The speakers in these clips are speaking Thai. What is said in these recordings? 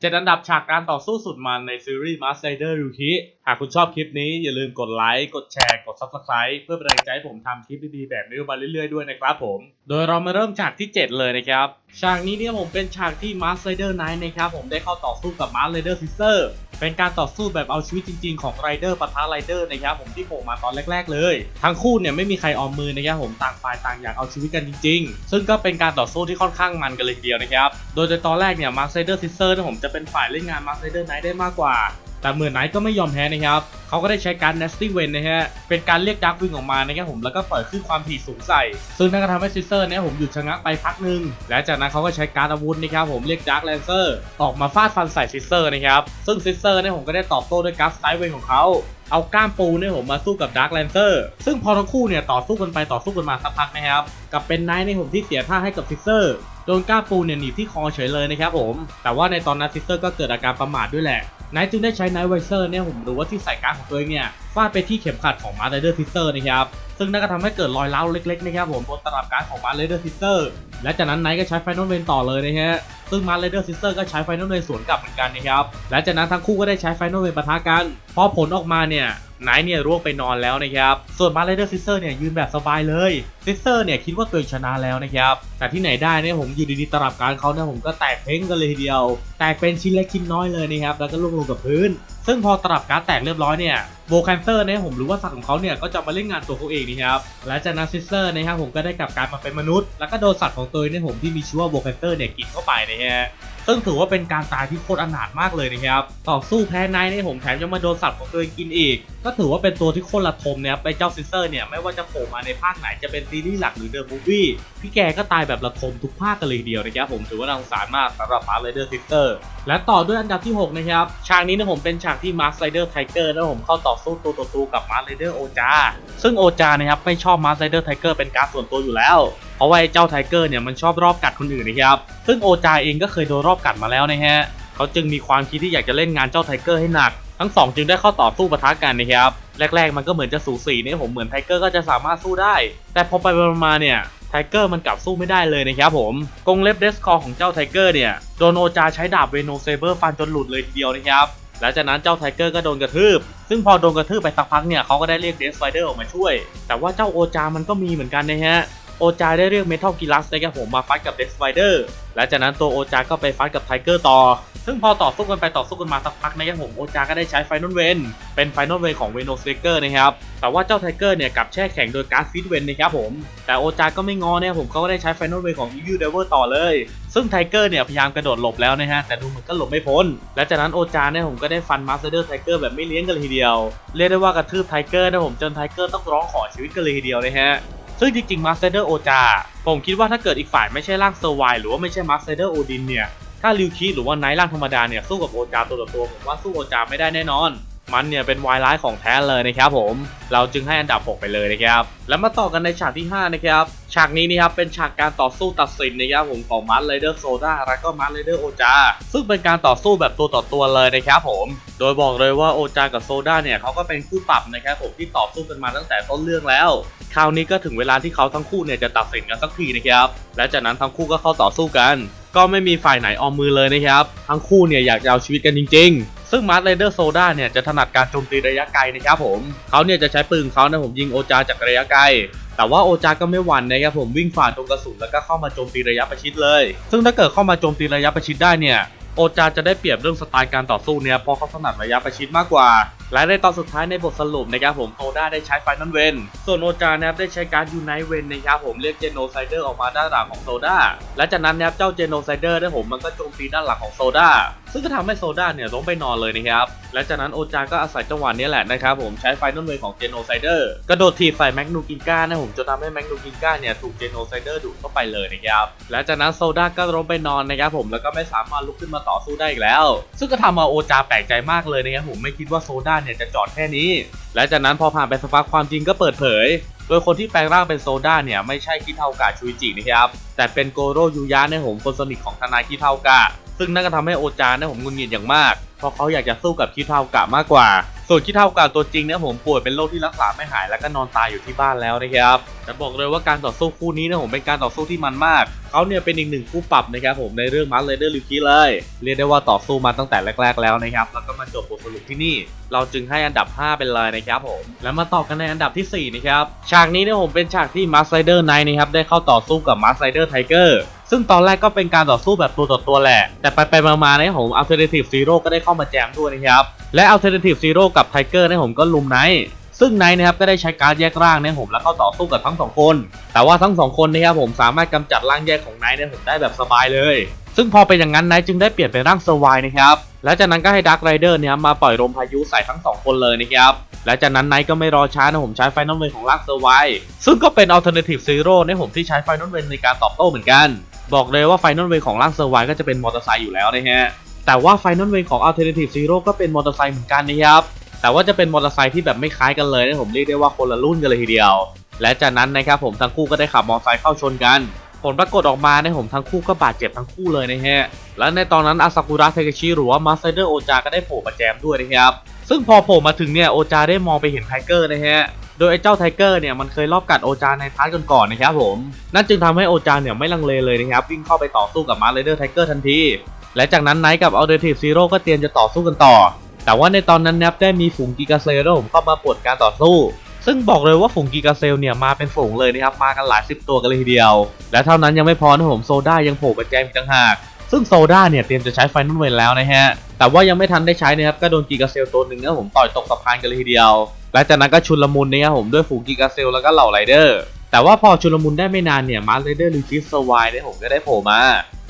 เจ็ดอันดับฉากการต่อสู้สุดมันในซีรีส์ Mask Rider รูคิหากคุณชอบคลิปนี้อย่าลืมกดไลค์ กดแชร์ กด Subscribe เพื่อเป็นแรงใจให้ผมทำคลิปดีๆแบบนี้มาเรื่อยๆด้วยนะครับผม โดยเรามาเริ่มฉากที่ 7 เลยนะครับ ฉากนี้เนี่ยผมเป็นฉากที่ Mask Rider Knight นะครับผมได้เข้าต่อสู้กับ Mask Rider Sister เตอร์เป็นการต่อสู้แบบเอาชีวิตจริงๆของไรเดอร์ปะทะไรเดอร์นะครับผมที่โผล่มาตอนแรก ๆ เลย ทั้งคู่เนี่ยไม่มีใครออมมือนะครับผมต่างฝ่ายต่างอยากเอาชีวิตกันจริง ๆ ซึ่งก็เป็นการต่อสู้ที่ค่อนข้างมันกันเลยทีเดียวนะครับโดยในตอนแรกเนี่ยมาร์คไซเดอร์ซิสเตอร์ผมจะเป็นฝ่ายเล่นงานมาร์คไซเดอร์ไนท์ได้มากกว่า แต่เหมือนไนท์ก็ไม่ยอมแพ้นะครับเขาก็ได้ใช้การ nasty w วนนะฮะเป็นการเรียกดักวิงออกมานะครับผมแล้วก็ปล่อยขึ้นความถี่สูงใส่ ซึ่งนั่นก็ทำให้ซิสเตอร์เนี่ยผมหยุดชะงักไปพักหนึ่งและจากนั้นเขาก็ใช้การอาวุธนะครับผมเรียกดักแลนเซอร์ออกมาฟาดฟันใส่ซิสเตอร์นะครับซึ่งซิสเตอร์เนี่ยผมก็ได้ตอบโต้ด้วยการไซด์เวนของเขาเอาก้ามปูเนี่ยผมมาสู้กับดาร์แลนเซอร์ซึ่งพอทั้งคู่เนี่ยต่อสู้กันไปต่อสู้กันมาสักพักนะครับกับเป็นไนท์ในผมที่เสียท่าให้กับซิสเตอร์โดนก้ามปูเนี่ยหนีที่คอเฉยเลยนะครับผมแต่ว่าในตอนนั้นซิสเตอร์ก็เกิดอาการประมาทด้วยแหละ ไนท์จึงได้ใช้ไนท์ไวเซอร์เนี่ยผมรู้ว่าที่ใส่การดของตัวเองเนี่ยฟาดไปที่เข็มขัดของมาร์เดอร์ซิสเตอร์นะครับซึ่งนั่นก็ทำให้เกิดรอยเล้าเล็กๆนะครับผมบนตลับการดของมาร์เดอร์ซิสเตอร์และจากนั้นไนท์ก็ใช้ไฟนอลเวนต่อเลยนะฮะซึ่งมาร์เดอร์ซิสเตอร์ก็ใช้ไฟนอลเวนสวนกลับเหมือนกันนะครับและจากนั้นทั้งคู่ก็ได้ใช้ไฟนอลเวนปะทะกันพอผลออกมาเนี่ย ไนท์เนี่ยร่วงไปนอนแล้วนะครับ ส่วนมาร์เดอร์ซิสเตอร์เนี่ยยืนแบบสบายเลยซิสเตอร์เนี่ยคิดว่าตัวเองชนะแล้วนะครับ แต่ที่ไหนได้เนี่ยผมอยู่ดีๆตลับการเขาเนี่ยผมก็แตกเพ้งกันเลยทีเดียว แตกเป็นชิ้นเล็กชิ้นน้อยเลยนะครับ แล้วก็ล่วงลงกับพื้น ซึ่งพอตลับการแตกเรียบร้อยเนี่ยโบแคนเซอร์เนี่ยผมรู้ว่าสัตว์ของเขาเนี่ยก็จะมาเล่นงานตัวเขาเองนะครับ และจากนั้นซิสเตอร์นะครับผมก็ได้กลับกลายมาเป็นมนุษย์ แล้วก็โดนสัตว์ของตัวเองเนี่ยผมที่มีชื่อว่าโบแคนเซอร์เนี่ยกินเข้าไปนะฮะ ซึ่งถือว่าเป็นการตายที่โคตรอนาถมากเลยนะครับต่อสู้แพ้ไนท์เนี่ยผมแถมยังมาโดนสัตว์ของตัวเองกินอีก ก็ถือว่าเป็นตัวที่โคตรระทมเนี่ยไปเจ้าซิสเตอร์เนี่ยไม่ว่าจะโผล่มาในภาคไหนจะเป็นซีรีส์หลักหรือเดอะมูฟวี่พี่แกก็ตายแบบระทมทุกภาคกันเลยเดียวนะครับผมถือว่าน่าสงสารมากสำหรับพาร์ r เดอร์ซิสเตอร์และต่อด้วยอันดับที่ 6 นะครับ ฉากนี้นะผมเป็นฉากที่มาร์ r ไรเดอร์ไทเกอร์นะผมเข้าต่อสู้ตัวต่อตัวกับมาร์ r ไรเดอร์โอจา ซึ่งโอจานะครับ ไม่ชอบมาร์ r ไรเดอร์ไทเกอร์เป็นการส่วนตัวอยู่แล้ว เพราะว่าไอ้เจ้าไทเกอร์เนี่ยมันชอบรอบกัดคนอื่นนะครับ ซึ่งโอจาเองก็เคยโดนรอบกัดมาแล้วนะฮะ เขาจึงมีความคิดที่อยากจะเล่นงานเจ้าไทเกอร์ให้หนัก ทั้งสองจึงได้เข้าต่อสู้ปะทะกันนะครับ แรก ๆ มันก็เหมือนจะสูสีเนี่ยผมเหมือนไทเกอร์ก็จะสามารถสู้ได้ แต่พอไปๆมาๆเนี่ย ไทเกอร์มันกลับสู้ไม่ได้เลยนะครับผมกงเล็บเดสคอร์ของเจ้าไทเกอร์เนี่ยโดนโอจาใช้ดาบเวโนเซเบอร์ฟันจนหลุดเลยทีเดียวนะครับหลังจากนั้นเจ้าไทเกอร์ก็โดนกระทืบ ซึ่งพอโดนกระทืบไปสักพักเนี่ยเขาก็ได้เรียกเดสไฟเดอร์ออกมาช่วย แต่ว่าเจ้าโอจามันก็มีเหมือนกันนะฮะ โอจาได้เรียกเมทัลกิลัสนะครับผมมาฟัดกับเดสไฟเดอร์หลังจากนั้นตัวโอจาก็ไปฟัดกับไทเกอร์ต่อ ซึ่งพอต่อสู้กันไปต่อสู้กันมาสักพักนะครับผมโอจาก็ได้ใช้ไฟนอลเวนเป็นไฟนอลเวนของเวโนสเตเกอร์นะครับแต่ว่าเจ้าไทเกอร์เนี่ยกลับแช่แข็งโดยการ์ดฟิตเวนนะครับผมแต่โอจาก็ไม่งอเนะครับผมเขาก็ได้ใช้ไฟนอลเวนของ Evil Devil ต่อเลย ซึ่งไทเกอร์เนี่ยพยายามกระโดดหลบแล้วนะฮะแต่ดูเหมือนก็หลบไม่พ้น และจากนั้นโอจาเนี่ยผมก็ได้ฟันมาสเตอร์ไทเกอร์แบบไม่เลี้ยงกันเลยทีเดียว เรียกได้ว่ากระทืบไทเกอร์นะผมจนไทเกอร์ต้องร้องขอชีวิตกันเลยทีเดียวนะฮะซึ่งจริงๆมาสเตอร์โอจาผมคิดว่าถ้าเกิดอีกฝ่ายไม่ใช่ร่างเซอร์ไวหรือว่าไม่ใช่มาสเตอร์โอดินเนี่ย ถ้าริวคิหรือว่าไนท์ร่างธรรมดาเนี่ยสู้กับโอจาตัวต่อตัวผมว่าสู้โอจาไม่ได้แน่นอน มันเนี่ยเป็นวายร้ายของแท้เลยนะครับผม เราจึงให้อันดับ 6 ไปเลยนะครับ แล้วมาต่อกันในฉากที่ 5 นะครับ ฉากนี้นะครับเป็นฉากการต่อสู้ตัดสินนะครับผมของมาร์ไรเดอร์โซดาและก็มาร์ไรเดอร์โอจา ซึ่งเป็นการต่อสู้แบบตัวต่อตัวเลยนะครับผม โดยบอกเลยว่าโอจากับโซดาเนี่ยเขาก็เป็นคู่ปรับนะครับผมที่ต่อสู้กันมาตั้งแต่ต้นเรื่องแล้ว คราวนี้ก็ถึงเวลาที่เขาทั้งคู่เนี่ยจะตัดสินกันสักทีนะครับ และจากนั้นทั้งคู่ก็เข้าต่อสู้กัน ก็ไม่มีฝ่ายไหนออมมือเลยนะครับ ทั้งคู่เนี่ยอยากจะเอาชีวิตกันจริง ๆ ซึ่งมาร์ r ไรเดอร์โซดาเนี่ยจะถนัดการโจมตีระยะไกลนะครับผมเขาเนี่ยจะใช้ปืนเขานะผมยิงโอจาจากระยะไกลแต่ว่าโอจาก็ไม่หวั่นนะครับผมวิ่งฝ่าตรงกระสุนแล้วก็เข้ามาโจมตีระยะประชิดเลย ซึ่งถ้าเกิดเข้ามาโจมตีระยะประชิดได้เนี่ยโอจาจะได้เปรียบเรื่องสไตล์การต่อสู้เนี่ยเพราะเขาถนัดระยะประชิดมากกว่า และในตอนสุดท้ายในบทสรุปนะครับผมโซด้าได้ใช้ไฟนอลเวนส่วนโอจานะครับได้ใช้การยูไนเวนนะครับผมเรียกเจโนไซเดอร์ออกมาด้านหลังของโซด้าและจากนั้นนะครับเจ้าเจโนไซเดอร์ได้ผมมันก็โจมตีด้านหลังของโซด้าซึ่งก็ทำให้โซดาเนี่ยล้มไปนอนเลยนะครับ และจากนั้นโอจาก็อาศัยจังหวะนี้แหละนะครับผมใช้ไฟนอลเวนของเจโนไซเดอร์กระโดดถีบใส่แมกนูกินก้านะผมจนทำให้แมกนูกินก้าเนี่ยถูกเจโนไซเดอร์ดูดเข้าไปเลยนะครับ และจากนั้นโซดาก็ล้มไปนอนนะครับผมแล้วก็ไม่สามารถลุกขึ้นมาต่อสู้ได้อีกแล้ว ซึ่งก็ทำเอาโอจาแปลกใจมากเลยนะครับผมไม่คิดว่าโซดาเนี่ยจะจอดแค่นี้ และจากนั้นพอผ่านไปสักพักความจริงก็เปิดเผยโดยคนที่แปลงร่างเป็นโซดาเนี่ยไม่ใช่คิเทากะชุยจินะครับ แต่เป็นโกโรยูยะในยผมคนสนิทของทนายคิเทากะ ซึ่งนั่นก็ทำให้โอจาเนี่ยผมงุนงิดอย่างมาก เพราะเขาอยากจะสู้กับคิเทากะมากกว่า ส่วนคิเท่ากะตัวจริงเนี่ยผมป่วยเป็นโรคที่รักษาไม่หายแล้วก็นอนตายอยู่ที่บ้านแล้วนะครับแต่บอกเลยว่าการต่อสู้คู่นี้นี่ยผมเป็นการต่อสู้ที่มันมากเขาเนี่ยเป็นอีกหนึ่งคู่ปรับนะครับผมในเรื่องมาร์เลเดอร์ลิคิเลย เรียกได้ว่าต่อสู้มาตั้งแต่แรก ๆ แล้วนะครับแล้วก็มาจบบทสรุปที่นี่ เราจึงให้อันดับ 5 เป็นเลยนะครับผมแล้วมาต่อกันในอันดับที่ 4 นะครับฉากนี้เนี่ยผมเป็นฉากที่มาร์ไซเดอร์ไนท์นะครับได้เข้าต่อสู้กับมาร์ไซเดอร์ไทเกอร์ซึ่งตอนแรกก็เป็นการต่อสู้แบบตัวต่อตัวแหละ แต่ไปไปมาๆเนี่ยผม Alternative Zero ก็ได้เข้ามาแจมด้วยนะครับ และ Alternative Zero กับไทเกอร์นี่ยผมก็ลุมไนท์ซึ่งไนท์นะครับก็ได้ใช้การแยกร่างนี่ยผมแล้วเข้าต่อสู้กับทั้งสองคน แต่ว่าทั้งสองคนนะครับผมสามารถกำจัดร่างแยกของไนท์นี่ยผมได้แบบสบายเลย ซึ่งพอเป็นอย่างนั้นไนท์จึงได้เปลี่ยนเป็นร่างเซอร์ไวนะครับและจากนั้นก็ให้ดักไรเดอร์เนี่ยมาปล่อยลมพายุใส่ทั้งสองคนเลยนะครับและจากนั้นไนท์ก็ไม่รอช้านะผมใช้ไฟนอลเวนของร่างเซอร์ไวซึ่งก็เป็น Alternative Zero เนี่ยผมที่ใช้ไฟนอลเวนในการตอบโต้เหมือนกัน บอกเลยว่าไฟนอลเวนของร่างเซอร์ไวก็จะเป็นมอเตอร์ไซค์อยู่แล้วนะฮะ แต่ว่าไฟนอลเวนของ Alternative Zero ก็เป็นมอเตอร์ไซค์เหมือนกันนะครับ แต่ว่าจะเป็นมอเตอร์ไซค์ที่แบบไม่คล้ายกันเลยนะผมเรียกได้ว่าคนละรุ่นกันเลยทีเดียว และจากนั้นนะครับผมทั้งคู่ก็ได้ขับมอเตอร์ไซค์เข้าชนกันผลปรากฏออกมาเนี่ยผมทั้งคู่ก็บาดเจ็บทั้งคู่เลยนะฮะ และในตอนนั้นอาซากุระเทเคชิหรือว่ามาสเตอร์โอจาก็ได้โผล่มาแจมด้วยนะครับ ซึ่งพอโผล่มาถึงเนี่ยโอจาได้มองไปเห็นไทเกอร์นะฮะ โดยไอ้เจ้าไทเกอร์เนี่ยมันเคยรอบกัดโอจาในพาร์ทก่อนๆนะครับผม นั่นจึงทำให้โอจาเนี่ยไม่ลังเลเลยนะครับวิ่งเข้าไปต่อสู้กับมาร์เรเดอร์ไทเกอร์ทันที และจากนั้นไนท์กับอัลเดอร์ทีฟซีโร่ก็เตรียมจะต่อสู้กันต่อ แต่ว่าในตอนนั้นนับได้มีฝูงกิกาเซลผมเข้ามาปวดการต่อสู้ ซึ่งบอกเลยว่าฝูงกิกาเซลเนี่ยมาเป็นฝูงเลยนะครับมากันหลายสิบตัวกันเลยทีเดียว และเท่านั้นยังไม่พอนะผมโซด้ายังโผล่มาแจมอีกต่างหากซึ่งโซด้าเนี่ยเตรียมจะใช้ไฟนอลเวนแล้วนะฮะ แต่ว่ายังไม่ทันได้ใช้นะครับ ก็โดนกิกาเซลตัวหนึ่งนะผมต่อยตกสะพานกันเลยทีเดียว และจากนั้นก็ชุนลมุนนะครับผมด้วยฝูงกิกาเซลแล้วก็เหล่าไรเดอร์ แต่ว่าพอชุลมุนได้ไม่นานเนี่ยมาร์ไรเดอร์ลิคิสเซอร์ไวเนี่ยผมก็ได้โผล่มา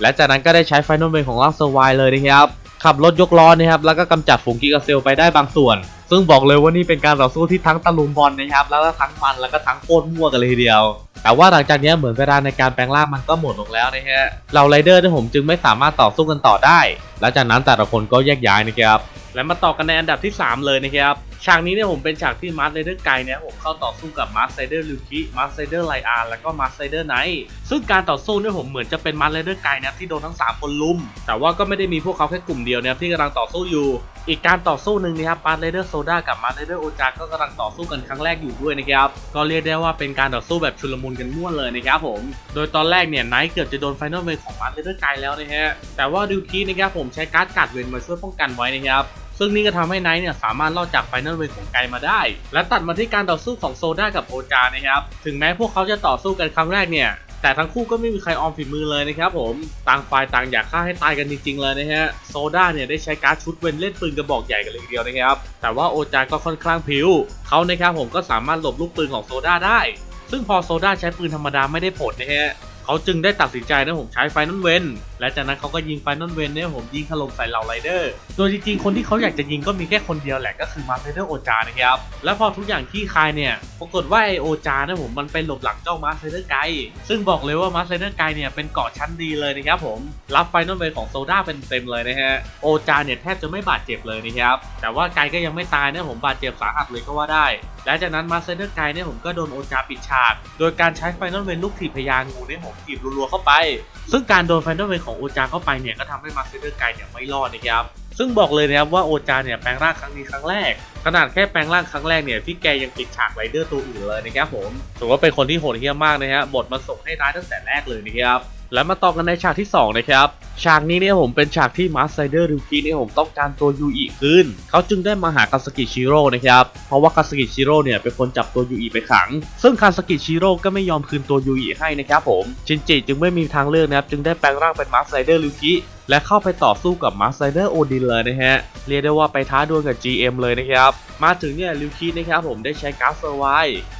และจากนั้นก็ได้ใช้ไฟนอลเวนของร่างเซอร์ไวเลยนะครับ ขับรถยกล้อนะครับแล้วก็กำจัดฝูงกิกาเซลไปได้บางส่วน ซึ่งบอกเลยว่านี่เป็นการต่อสู้ที่ทั้งตะลุมบอลนะครับแล้วก็ทั้งมันแล้วก็ทั้งโคตรมั่วกันเลยทีเดียว แต่ว่าหลังจากนี้เหมือนเวลาในการแปลงร่างมันก็หมดลงแล้วนะฮะเราไรเดอร์ที่ผมจึงไม่สามารถต่อสู้กันต่อได้ และจากนั้นแต่ละคนก็แยกย้ายนะครับ และมาต่อกันในอันดับที่ 3 เลยนะครับ ฉากนี้เนี่ยผมเป็นฉากที่มาร์ r ไรเดอร์ไกเนี่ยผมเข้าต่อสู้กับมาร์ r ไรเดอร์ลูคิมาร์ r ไรเดอร์ไลอาร์แล้วก็มาร์ r ไรเดอร์ไนท์ซึ่งการต่อสู้เนี่ยผมเหมือนจะเป็นมาร์ r ไรเดอร์ไกนะครับที่โดนทั้ง 3 คนลุม แต่ว่าก็ไม่ได้มีพวกเขาแค่กลุ่มเดียวนะครับที่กำลังต่อสู้อยู่ อีกการต่อสู้หนึ่งนะครับมาร์ r ไรเดอร์โซดากับมาร์ r ไรเดอร์โอจาก็กำลังต่อสู้กันครั้งแรกอยู่ด้วยนะครับ ก็เรียกได้ว่าเป็นการต่อสู้แบบชุลมุนกันม่วนเลยนะครับผม โดยตอนแรกเนี่ยไนท์เกือบจะโดนไฟนอลเวของมาร์ r ไรเดอร์ไกแล้วนะฮะ แต่ว่าดูคีนะครับผมใช้การ์ดกัดเวนมาช่วยป้องกันไว้นะครับ ซึ่งนี่ก็ทำให้ไนท์เนี่ยสามารถรอดจากไฟนอลเวของไกมาได้ และตัดมาที่การต่อสู้ของโซด้ากับโอจานะครับ ถึงแม้พวกเขาจะต่อสู้กันครั้งแรกเนี่ยแต่ทั้งคู่ก็ไม่มีใครออมฝีมือเลยนะครับผม ต่างฝ่ายต่างอยากฆ่าให้ตายกันจริงๆเลยนะฮะ โซด้าเนี่ยได้ใช้การ์ดชุดเวนเล่นปืนกระบอกใหญ่กันเลยทีเดียวนะครับ แต่ว่าโอจาก็ค่อนข้างผิว เขานะครับผมก็สามารถหลบลูกปืนของโซด้าได้ ซึ่งพอโซด้าใช้ปืนธรรมดาไม่ได้ผลนะฮะ เขาจึงได้ตัดสินใจนะผมใช้ไฟนอลเวน และจากนั้นเขาก็ยิงไฟนอลเวนเนี่ยผมยิงถล่มใส่เหล่าไรเดอร์ โดยจริงๆ คนที่เขาอยากจะยิงก็มีแค่คนเดียวแหละก็คือมาร์เซเดอร์โอจานะครับ แล้วพอทุกอย่างที่คายเนี่ย ปรากฏว่าไอโอจาเนี่ยผมมันไปหลบหลังเจ้ามาร์เซเดอร์ไกซึ่งบอกเลยว่ามาร์เซเดอร์ไกเนี่ยเป็นเกาะชั้นดีเลยนะครับผม รับไฟนอลเวนของโซดาเป็นเต็มเลยนะฮะ โอจาเนี่ยแทบจะไม่บาดเจ็บเลยนะครับ แต่ว่าไกก็ยังไม่ตายนะผมบาดเจ็บสาหัสเลยก็ว่าได้และจากนั้นมาสเตอร์ไกเนี่ยผมก็โดนโอจาปิดฉาก โดยการใช้ไฟนอลเวนลูกถีบพยางูเนี่ยผมถีบรัวๆเข้าไป ซึ่งการโดนไฟนอลเวนของโอจาเข้าไปเนี่ยก็ทำให้มาสเตอร์ไกเนี่ยไม่รอดนะครับซึ่งบอกเลยนะครับว่าโอจาเนี่ยแปลงร่างครั้งนี้ครั้งแรก ขนาดแค่แปลงร่างครั้งแรกเนี่ยพี่แกยังปิดฉากไรเดอร์ตัวอื่นเลยนะครับผมถือว่าเป็นคนที่โหดเหี้ยมมากนะฮะบทมาส่งให้ร้ายตั้งแต่แรกเลยนะครับ และมาต่อกันในฉากที่ 2 นะครับ ฉากนี้เนี่ยผมเป็นฉากที่มาสไซเดอร์ริวกิเนี่ยผมต้องการตัวยูอิคืนเขาจึงได้มาหาคาสกิชิโร่นะครับ เพราะว่าคาสกิชิโร่เนี่ยเป็นคนจับตัวยูอิไปขัง ซึ่งคาสกิชิโร่ก็ไม่ยอมคืนตัวยูอิให้นะครับผมชินจิจึงไม่มีทางเลือกนะครับจึงได้แปลงร่างเป็นมาสไซเดอร์ริวกิและเข้าไปต่อสู้กับมาสไซเดอร์โอดินเลยนะฮะเรียกได้ว่าไปท้าดวลกับ GM เลยนะครับ มาถึงเนี่ยริวคินะครับผมได้ใช้การ์ดเซอร์ไว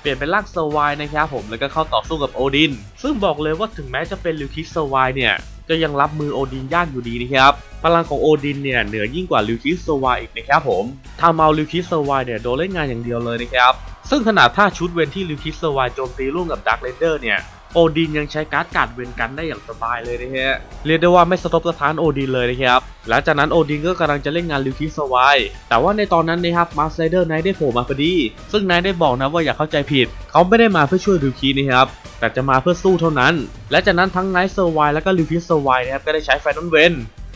เปลี่ยนเป็นร่างเซอร์ไวนะครับผมแล้วก็เข้าต่อสู้กับโอดิน ซึ่งบอกเลยว่าถึงแม้จะเป็นริวคิเซอร์ไวเนี่ยก็ยังรับมือโอดินยากอยู่ดีนะครับ พลังของโอดินเนี่ยเหนือยิ่งกว่าลิวคิสเซอร์ไวอีกนะครับผมทำเอาลิวคิสเซอร์ไวเนี่ยโดนเล่นงานอย่างเดียวเลยนะครับ ซึ่งขนาดท่าชุดเวนที่ลิวคิสเซอร์ไวโจมตีร่วมกับดักเรนเดอร์เนี่ย โอดินยังใช้การ์ดการ์ดเวนกันได้อย่างสบายเลยนะฮะ เรียกได้ว่าไม่สะทบสะท้านโอดินเลยนะครับ หลังจากนั้นโอดินก็กำลังจะเล่นงานลิวคิสวายแต่ว่าในตอนนั้นนะครับมาสไซเดอร์ไนท์ได้โผล่มาพอดี ซึ่งไนท์ได้บอกนะว่าอย่าเข้าใจผิด เขาไม่ได้มาเพื่อช่วยลิวคินะครับ แต่จะมาเพื่อสู้เท่านั้น และจากนั้นทั้งไนท์เซอร์ไวและก็ลิวคิสวายนะครับก็ได้ใช้ไฟนอลเวน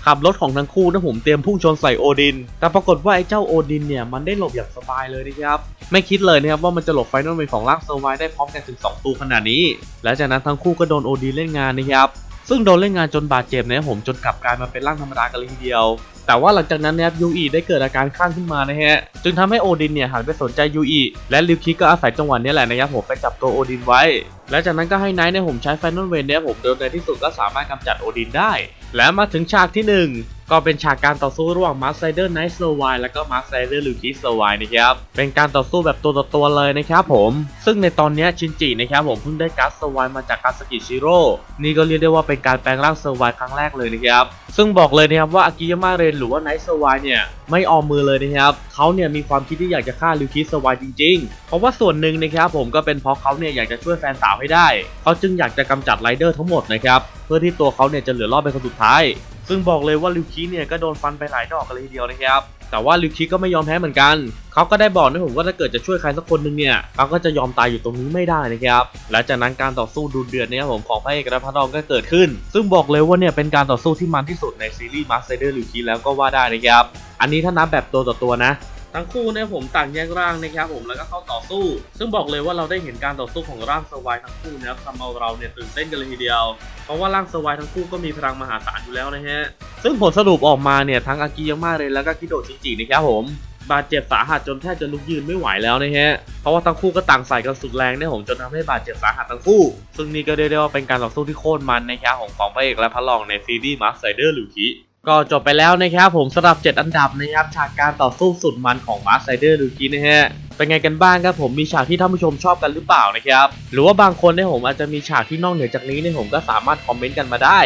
ขับรถของทั้งคู่นะผมเตรียมพุ่งชนใส่โอดิน แต่ปรากฏว่าไอ้เจ้าโอดินเนี่ยมันได้หลบอย่างสบายเลยนะครับ ไม่คิดเลยนะครับว่ามันจะหลบไฟนอลเวนของร่างเซอร์ไวได้พร้อมกันถึง2ตัวขนาดนี้ และจากนั้นทั้งคู่ก็โดนโอดินเล่นงานนะครับ ซึ่งโดนเล่นงานจนบาดเจ็บนะครับผมจนกลับกลายมาเป็นร่างธรรมดากันเลยทีเดียว แต่ว่าหลังจากนั้นนะครับยูอีได้เกิดอาการคลั่งขึ้นมานะฮะ จึงทำให้โอดินเนี่ยหันไปสนใจยูอีและลิวคิก็อาศัยจังหวะนี้แหละนะครับผมไปจับตัวโอดินไว้ และจากนั้นก็ให้ไนท์เนี่ยผมใช้แฟนนอลเวนเนี่ยผมโดยในที่สุดก็สามารถกำจัดโอดินได้ และมาถึงฉากที่หนึ่งก็เป็นฉากการต่อสู้ระหว่างมาร์ไซเดอร์ไนท์สโลวายและก็มาร์ไซเดอร์ลูคิสโลวายนะครับเป็นการต่อสู้แบบตัวต่อตัวเลยนะครับผมซึ่งในตอนนี้ชินจินะครับผมเพิ่งได้การ์ดสวายมาจากคาสกิชิโร่นี่ก็เรียกได้ว่าเป็นการแปลงร่างสวายครั้งแรกเลยนะครับซึ่งบอกเลยนะครับว่าอากิยามาเรนหรือว่าไนท์สวายเนี่ย ไม่ออมมือเลยนะครับเขาเนี่ยมีความคิดที่อยากจะฆ่าลิวคิสสวายจริงๆ เพราะว่าส่วนหนึ่งนะครับผมก็เป็นเพราะเขาเนี่ยอยากจะช่วยแฟนสาวให้ได้ เขาจึงอยากจะกำจัดไรเดอร์ทั้งหมดนะครับเพื่อที่ตัวเขาเนี่ยจะเหลือรอดเป็นคนสุดท้าย ซึ่งบอกเลยว่าลิวคิสเนี่ยก็โดนฟันไปหลายดอกกันเลยทีเดียวนะครับ แต่ว่าลิวคิก็ไม่ยอมแพ้เหมือนกัน เขาก็ได้บอกนะผมว่าถ้าเกิดจะช่วยใครสักคนหนึ่งเนี่ยเขาก็จะยอมตายอยู่ตรงนี้ไม่ได้นะครับ และจากนั้นการต่อสู้ดูเดือดเนี่ยผมของพระเอกและพระรองก็เกิดขึ้น ซึ่งบอกเลยว่าเนี่ยเป็นการต่อสู้ที่มันที่สุดในซีรีส์มาสเตอร์ลิวคิแล้วก็ว่าได้นะครับ อันนี้ถ้านับแบบตัวต่อตัวนะ ทั้งคู่เนี่ยผมต่างแยกร่างนะครับผมแล้วก็เข้าต่อสู้ ซึ่งบอกเลยว่าเราได้เห็นการต่อสู้ของร่างสวายทั้งคู่นะครับทำเอาเราเนี่ยตื่นเต้นกันเลยทีเดียว เพราะว่าร่างสวายทั้งคู่ก็มีพลังมหาศาลอยู่แล้วนะฮะ ซึ่งผลสรุปออกมาเนี่ยทั้งอากิยาม่าเรนแล้วก็คิโดะชินจินะครับผมบาดเจ็บสาหัสจนแทบจะลุกยืนไม่ไหวแล้วนะฮะ เพราะว่าทั้งคู่ก็ต่างใส่กันสุดแรงเนี่ยผมจนทำให้บาดเจ็บสาหัสทั้งคู่ ซึ่งนี่ก็เรียกได้ว่าเป็นการต่อสู้ที่โคตรมันนะครับของของพระเอกและพระรองในซีรีส์มาสไซเดอร์ลูคิ ก็จบไปแล้วนะครับผมสำหรับ 7 อันดับนะครับฉากการต่อสู้สุดมันของมาร์สไซเดอร์ลูคินะฮะเป็นไงกันบ้างครับผมมีฉากที่ท่านผู้ชมชอบกันหรือเปล่านะครับหรือว่าบางคนเนี่ยผมอาจจะมีฉากที่นอกเหนือจากนี้เนี่ยผมก็สามารถคอมเมนต์กันมาได้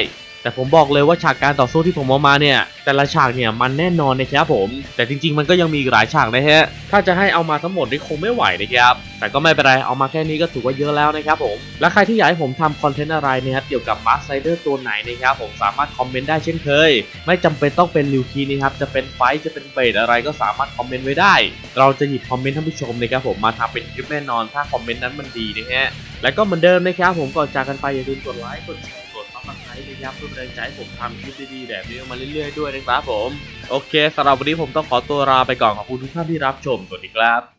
แต่ผมบอกเลยว่าฉากการต่อสู้ที่ผมเอามาเนี่ย แต่ละฉากเนี่ยมันแน่นอนนะครับผม แต่จริง ๆ มันก็ยังมีอีกหลายฉากนะฮะถ้าจะให้เอามาทั้งหมดนี่คงไม่ไหวนะครับแต่ก็ไม่เป็นไรเอามาแค่นี้ก็ถือว่าเยอะแล้วนะครับผมและใครที่อยากให้ผมทำคอนเทนต์อะไรนะครับเกี่ยวกับมาร์ไซเดอร์ตัวไหนนะครับผมสามารถคอมเมนต์ได้เช่นเคย ไม่จำเป็นต้องเป็นลิวคีนะครับจะเป็นไฟจะเป็นเบสอะไรก็สามารถคอมเมนต์ไว้ได้ เราจะหยิบคอมเมนต์ท่านผู้ชมนะครับผมมาทำเป็นคลิปแน่นอนถ้าคอมเมนต์นั้นมันดีนะฮะแล้วก็เหมือนเดิมนะครับผมก่อนจากกันไปอย่าลืมกดไลค์กดแชร์ กดซับสไครต์นะครับเพื่อเป็นแรงใจให้ผมทำคลิปดีๆแบบนี้ออกมาเรื่อยๆด้วยนะครับผม โอเคสำหรับวันนี้ผมต้องขอตัวลาไปก่อนขอบคุณทุกท่านที่รับชมสวัสดีครับ